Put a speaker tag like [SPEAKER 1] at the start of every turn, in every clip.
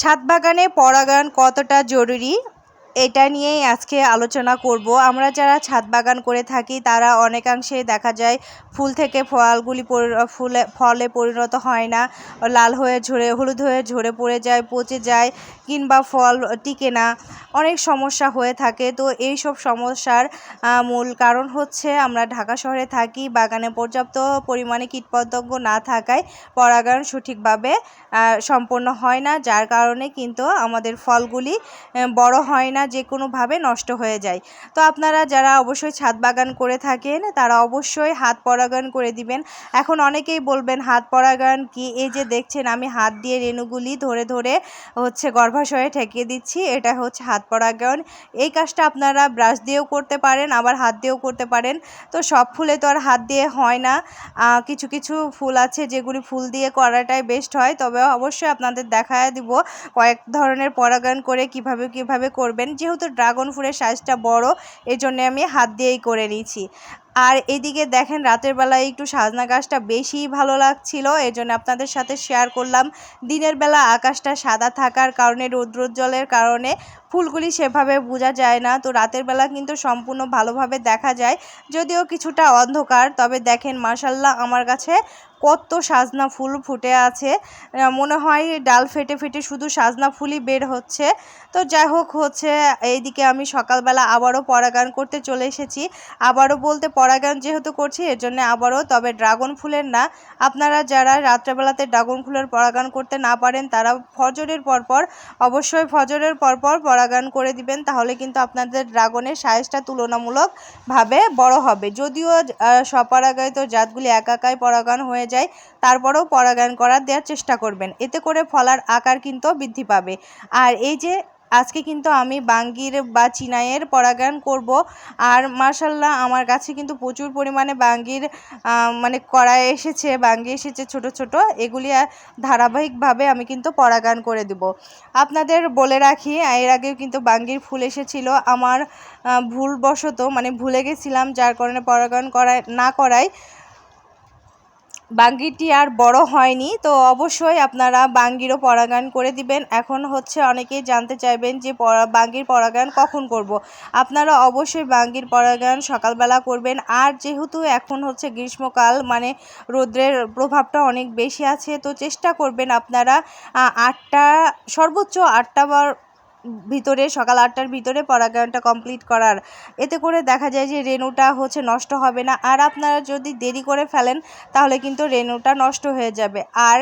[SPEAKER 1] ছাদ বাগানে পরাগায়ন কতটা জরুরি? এটা নিয়েই আজকে আলোচনা করব। আমরা যারা ছাদ বাগান করে থাকি, তারা অনেকাংশে দেখা যায় ফুল থেকে ফলগুলি ফুলে, ফলে পরিণত হয় না। লাল হয়ে ঝরে, হলুদ হয়ে ঝরে পড়ে যায়, পচে যায় কিংবা ফল টিকে না। অনেক সমস্যা হয়ে থাকে। তো এই সব সমস্যার মূল কারণ হচ্ছে আমরা ঢাকা শহরে থাকি, বাগানে পর্যাপ্ত পরিমাণে কীটপতঙ্গ না থাকায় পরাগায়ন সঠিকভাবে সম্পন্ন হয় না। যার কারণে কিন্তু আমাদের ফলগুলি বড় হয় না। যে কোনোভাবে নষ্ট হয়ে যায়। তো আপনারা যারা অবশ্যই ছাদ বাগান করে থাকেন, তারা অবশ্যই হাত পরাগায়ন করে দিবেন। এখন অনেকেই বলবেন, হাত পরাগায়ন কি? এই যে দেখছেন, আমি হাত দিয়ে রেণুগুলি ধরে ধরে হচ্ছে গর্ভাশয়ে ঠেকিয়ে দিচ্ছি। এটা হচ্ছে হাত পরাগায়ন। এই কাজটা আপনারা ব্রাশ দিয়েও করতে পারেন, আবার হাত দিয়েও করতে পারেন। তো সব ফুলে তো আর হাত দিয়ে হয় না। কিছু কিছু ফুল আছে যেগুলি ফুল দিয়ে করাটাই বেস্ট হয়। তবে অবশ্যই আপনাদের দেখা দিব, কয়েক ধরনের পরাগায়ন করে কীভাবে কীভাবে করবেন। যেহেতু ড্রাগন ফুলের সাইজটা বড় এই জন্যে আমি হাত দিয়েই করে নিয়েছি। আর এদিকে দেখেন রাতের বেলায় একটু সাজনা গাছটা বেশি ভালো লাগছিল এই জন্য আপনাদের সাথে শেয়ার করলাম। দিনের বেলা আকাশটা সাদা থাকার কারণে, রৌদ্রোজ্জ্বলের কারণে ফুলগুলি সেভাবে বোঝা যায় না। তো রাতের বেলা কিন্তু সম্পূর্ণ ভালোভাবে দেখা যায়, যদিও কিছুটা অন্ধকার। তবে দেখেন মার্শাল্লাহ আমার কাছে কত সাজনা ফুল ফুটে আছে। মনে হয় ডাল ফেটে ফেটে শুধু সাজনা ফুলই বের হচ্ছে। তো যাই হোক, হচ্ছে এইদিকে আমি সকালবেলা আবারও পরাগায়ন করতে চলে এসেছি। আবারও বলতে পরাগায়ন যেহেতু করছি, এর জন্য আবারও, তবে ড্রাগন ফুলের না। আপনারা যারা রাত্রেবেলাতে ড্রাগন ফুলের পরাগায়ন করতে না পারেন, তারা ফজরের পরপর, অবশ্যই ফজরের পরপর পরাগায়ন করে দিবেন, তাহলে কিন্তু আপনাদের ড্রাগনের সাইজটা তুলনামূলকভাবে বড় হবে। যদিও স্বপরাগায়িত জাতগুলি একাকাই পরাগায়ন হয়ে যায়, তারপরেও পরাগায়ন করার দেওয়ার চেষ্টা করবেন। এতে করে ফলার আকার কিন্তু বৃদ্ধি পাবে। আর এই যে আজকে কিন্তু আমি বাঙ্গির বা চিনাইয়ের পরাগায়ন করব। আর মার্শাল্লাহ আমার কাছে কিন্তু প্রচুর পরিমাণে বাঙ্গির মানে কড়াই এসেছে, বাঙ্গি এসেছে ছোট ছোট। এগুলি ধারাবাহিকভাবে আমি কিন্তু পরাগায়ন করে দেব। আপনাদের বলে রাখি, এর আগেও কিন্তু বাঙ্গির ফুল এসেছিল। আমার ভুলবশত মানে ভুলে গেছিলাম যার কারণে পরাগায়ন করায়, না করায়। বাঙ্গিটি আর বড় হয়নি, তো অবশ্যই আপনারা বাঙ্গিরও পরাগায়ন করে দিবেন এখন হচ্ছে অনেকেই জানতে চাইবেন যে বাঙ্গির পরাগায়ন কখন করব। আপনারা অবশ্যই বাঙ্গির পরাগায়ন সকালবেলা করবেন আর যেহেতু এখন হচ্ছে গ্রীষ্মকাল মানে রোদ্রের প্রভাবটা অনেক বেশি আছে, তো চেষ্টা করবেন আপনারা আটটা, সর্বোচ্চ আটটা বার ভিতরে, সকাল আটটার ভিতরে পরাগায়নটা কমপ্লিট করার। এতে করে দেখা যায় যে রেণুটা হচ্ছে নষ্ট হবে না। আর আপনারা যদি দেরি করে ফেলেন, তাহলে কিন্তু রেণুটা নষ্ট হয়ে যাবে। আর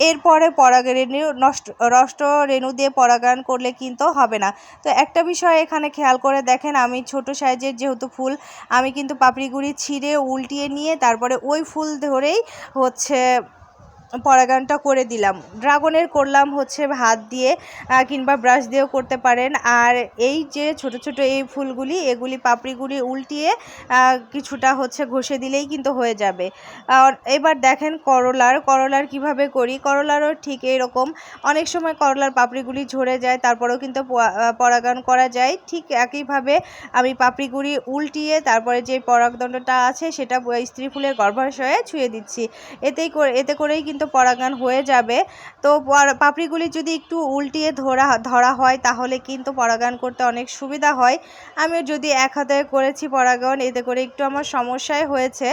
[SPEAKER 1] এরপরে পরাগ রেণু নষ্ট নষ্ট রেণু দিয়ে পরাগায়ন করলে কিন্তু হবে না। তো একটা বিষয় এখানে খেয়াল করে দেখেন, আমি ছোট সাইজের যেহেতু ফুল, আমি কিন্তু পাপড়িগুড়ি ছিঁড়ে উল্টিয়ে নিয়ে তারপরে ওই ফুল ধরেই হচ্ছে পরাগায়নটা করে দিলাম। ড্রাগনের করলাম হচ্ছে হাত দিয়ে কিংবা ব্রাশ দিয়েও করতে পারেন। আর এই যে ছোট ছোট এই ফুলগুলি, এগুলি পাপড়িগুলি উল্টিয়ে কিছুটা হচ্ছে ঘষে দিলেই কিন্তু হয়ে যাবে। আর এবার দেখেন করলার করলার কীভাবে করি? করলারও ঠিক এরকম অনেক সময় করলার পাপড়িগুলি ঝরে যায়, তারপরেও কিন্তু পরাগায়ন করা যায়। ঠিক একইভাবে আমি পাপড়িগুলি উল্টিয়ে, তারপরে যে পরাগদণ্ডটা আছে, সেটা স্ত্রী ফুলের গর্ভাশয়ে ছুঁয়ে দিচ্ছি। এতেই করে, এতে করেই কিন্তু পরাগায়ন হয়ে যাবে। তো পাপড়িগুলি যদি একটু উল্টিয়ে ধরা ধরা হয় তাহলে কিন্তু পরাগায়ন করতে অনেক সুবিধা হয়। আমিও যদি এক হাতে করেছি পরাগায়ন, এতে করে একটু আমার সমস্যাই হয়েছে।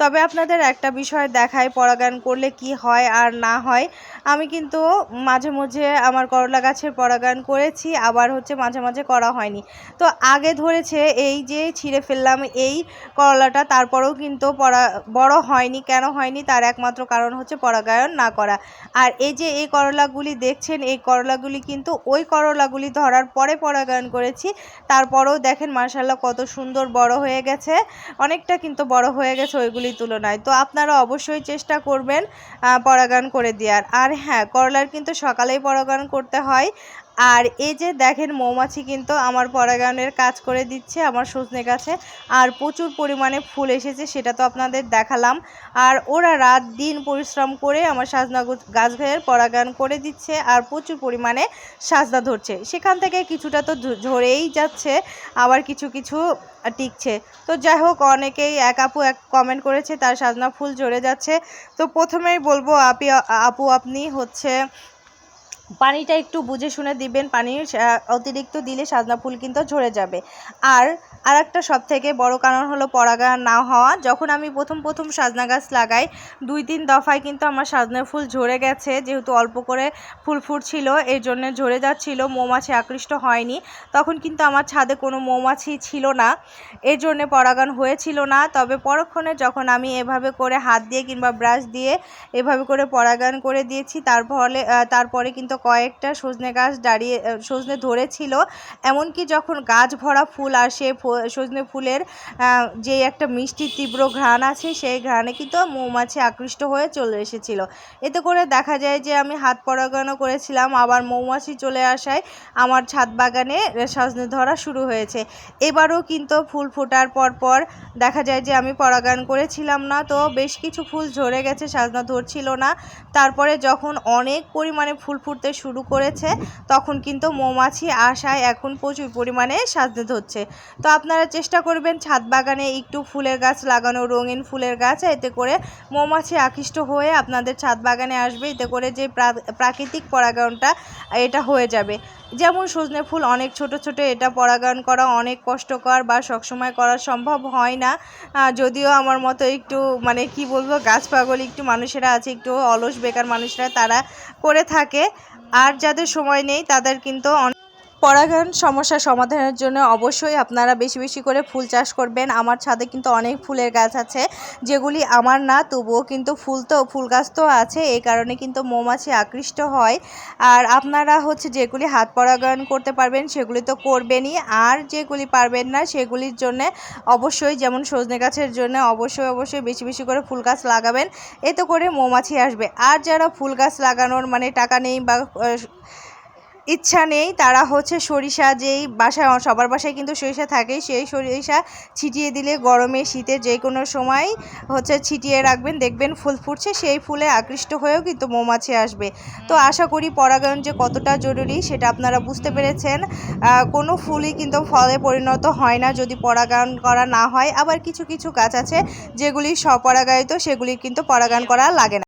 [SPEAKER 1] তবে আপনাদের একটা বিষয় দেখায় পরাগায়ন করলে কি হয় আর না হয়। আমি কিন্তু মাঝে মাঝে আমার করলা গাছের পরাগায়ন করেছি, আবার হচ্ছে মাঝে মাঝে করা হয়নি। তো আগে ধরেছে এই যে ছিঁড়ে ফেললাম এই করলাটা, তারপরেও কিন্তু পরা, বড় হয়নি, কেন হয়নি তার একমাত্র কারণ হচ্ছে পরাগায়ন না করা। আর এই যে এই করলাগুলি দেখছেন, এই করলাগুলি কিন্তু ওই করলাগুলি ধরার পরে পরাগায়ন করেছি। তারপরেও দেখেন মার্শাল্লাহ কত সুন্দর বড় হয়ে গেছে। অনেকটা কিন্তু বড় হয়ে গেছে ওইগুলি তুলনায়। তো আপনারা অবশ্যই চেষ্টা করবেন পরাগায়ন করে দেওয়ার। আর হ্যাঁ করলার কিন্তু সকালেই পরাগায়ন করতে হয়। আর এই যে দেখেন মৌমাছি কিন্তু আমার পরাগায়নের কাজ করে দিচ্ছে আমার সজনে গাছে, আর প্রচুর পরিমাণে ফুল এসেছে সেটা তো আপনাদের দেখালাম। আর ওরা রাত দিন পরিশ্রম করে আমার সাজনা গাছ ঘের পরাগায়ন করে দিচ্ছে আর প্রচুর পরিমাণে সাজনা ধরছে। সেখান থেকে কিছুটা তো ঝরেই যাচ্ছে, আবার কিছু কিছু টিকছে। তো যাই হোক, অনেকেই এক আপু এক কমেন্ট করেছে, তার সাজনা ফুল ঝরে যাচ্ছে। তো প্রথমেই বলব আপি আপু আপনি হচ্ছে পানিটা একটু বুঝে শুনে দিবেন পানি অতিরিক্ত দিলে সাজনা ফুল কিন্তু ঝরে যাবে। আর আরেকটা সব থেকে বড় কারণ হলো পরাগায়ন না হওয়া। যখন আমি প্রথম প্রথম সাজনা গাছ লাগাই, দুই তিন দফায় কিন্তু আমার সাজনা ফুল ঝরে গেছে, যেহেতু অল্প করে ফুল ফুটছিল, এর জন্য ঝরে যাচ্ছিল, মৌমাছি আকৃষ্ট হয়নি। তখন কিন্তু আমার ছাদে কোনো মৌমাছি ছিল না, এর জন্য পরাগায়ন হয়েছিল না। তবে পরক্ষণে যখন আমি এভাবে করে হাত দিয়ে কিংবা ব্রাশ দিয়ে এভাবে করে পরাগায়ন করে দিয়েছি, তার ফলে তারপরে কিন্তু কয়েকটা সজনে গাছ দাঁড়িয়ে সজনে ধরেছিল। এমনকি যখন গাছ ভরা ফুল আসে সজনে ফুলের যে একটা মিষ্টি তীব্র ঘ্রাণ আছে, সেই ঘ্রাণে কিন্তু মৌমাছি আকৃষ্ট হয়ে চলে এসেছিল। এতে করে দেখা যায় যে আমি হাত পরাগায়নও করেছিলাম, আবার মৌমাছি চলে আসায় আমার ছাদ বাগানে সজনে ধরা শুরু হয়েছে। এবারও কিন্তু ফুল ফোটার পর পর দেখা যায় যে আমি পরাগায়ন করেছিলাম না, তো বেশ কিছু ফুল ঝরে গেছে, সাজনা ধরছিল না। তারপরে যখন অনেক পরিমাণে ফুল ফুটতে শুরু করেছে, তখন কিন্তু মৌমাছি আসায় এখন প্রচুর পরিমাণে সাজতে ধরছে। তো আপনারা চেষ্টা করবেন ছাদ বাগানে একটু ফুলের গাছ লাগানো, রঙিন ফুলের গাছ, এতে করে মৌমাছি আকৃষ্ট হয়ে আপনাদের ছাদ বাগানে আসবে, এতে করে যে প্রা- প্রাকৃতিক পরাগায়নটা, এটা হয়ে যাবে। যেমন সজনে ফুল অনেক ছোট ছোট, এটা পরাগায়ন করা অনেক কষ্টকর বা সবসময় করা সম্ভব হয় না। যদিও আমার মতো একটু মানে কি বলব, গাছ পাগল একটু মানুষেরা আছে, একটু অলস বেকার মানুষরা তারা করে থাকে। আর যাদের সময় নেই তাদের কিন্তু পরাগায়ন সমস্যা সমাধানের জন্য অবশ্যই আপনারা বেশি বেশি করে ফুল চাষ করবেন। আমার ছাদে কিন্তু অনেক ফুলের গাছ আছে, যেগুলি আমার না, তবুও কিন্তু ফুল তো, ফুল গাছ তো আছে। এই কারণে কিন্তু মৌমাছি আকৃষ্ট হয়। আর আপনারা হচ্ছে যেগুলি হাত পরাগায়ন করতে পারবেন, সেগুলি তো করবেনই। আর যেগুলি পারবেন না, সেগুলির জন্য অবশ্যই, যেমন সজনে গাছের জন্য অবশ্যই অবশ্যই বেশি বেশি করে ফুল গাছ লাগাবেন। এতে করে মৌমাছি আসবে। আর যারা ফুল গাছ লাগানোর মানে টাকা নেই বা ইচ্ছা নেই। তারা হচ্ছে সরিষা যেই বাসায় সবার বাসায় কিন্তু সরিষা থাকে সেই সরিষা ছিটিয়ে দিলে গরমে শীতে যে কোনো সময় হচ্ছে ছিটিয়ে রাখবেন দেখবেন ফুল ফুটছে সেই ফুলে আকৃষ্ট হয়েও কিন্তু মৌমাছি আসবে। তো আশা করি পরাগায়ন যে কতটা জরুরি সেটা আপনারা বুঝতে পেরেছেন। কোনো ফুলই কিন্তু ফলে পরিণত হয় না যদি পরাগায়ন করা না হয়। আবার কিছু কিছু গাছ আছে যেগুলি স্বপরাগায়িত সেগুলি কিন্তু পরাগায়ন করা লাগে না।